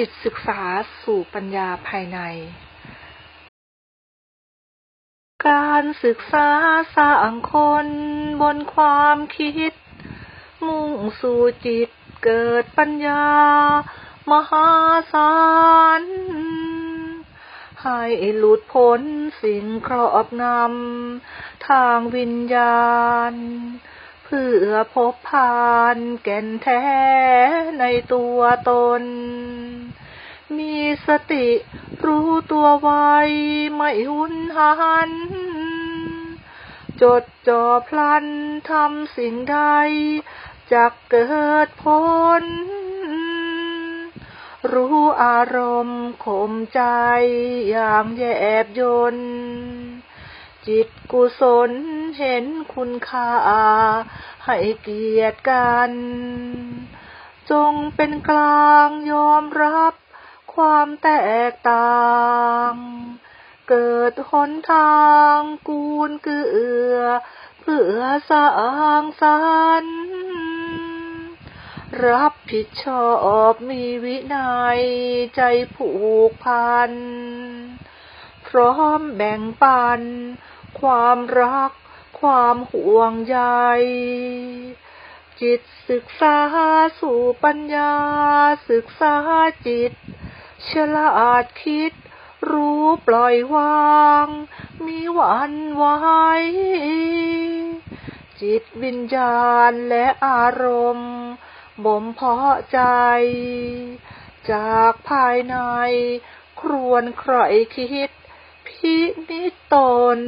จิตศึกษาสู่ปัญญาภายใน การศึกษาสร้างคนบนความคิด มุ่งสู่จิตเกิดปัญญามหาศาลให้หลุดพ้นสิ่งครอบงำทางวิญญาณ เพื่อพบผ่านแก่นแท้ในตัวตน สติรู้ตัวไวไม่หุนหัน จดจ่อพลันทำสิ่งใดจะเกิดผล รู้อารมณ์ข่มใจอย่างแยบยนจิตกุศลเห็นคุณค่า ให้เกียรติกัน จงเป็นกลางยอมรับ ความแตกต่าง เกิดหนทางกูลเกือเพื่อสร้างสรรค์รับผิดชอบมีวินัยใจผูกพัน พร้อมแบ่งปัน ความรักความห่วงใย จิตศึกษาสู่ปัญญาศึกษาจิต ฉลาดคิด รู้ปล่อยวาง มีหวันไหวจิตวิญญาณและอารมณ์บ่มเพาะใจ จากภายใน ครวนใครคิด พินิจตน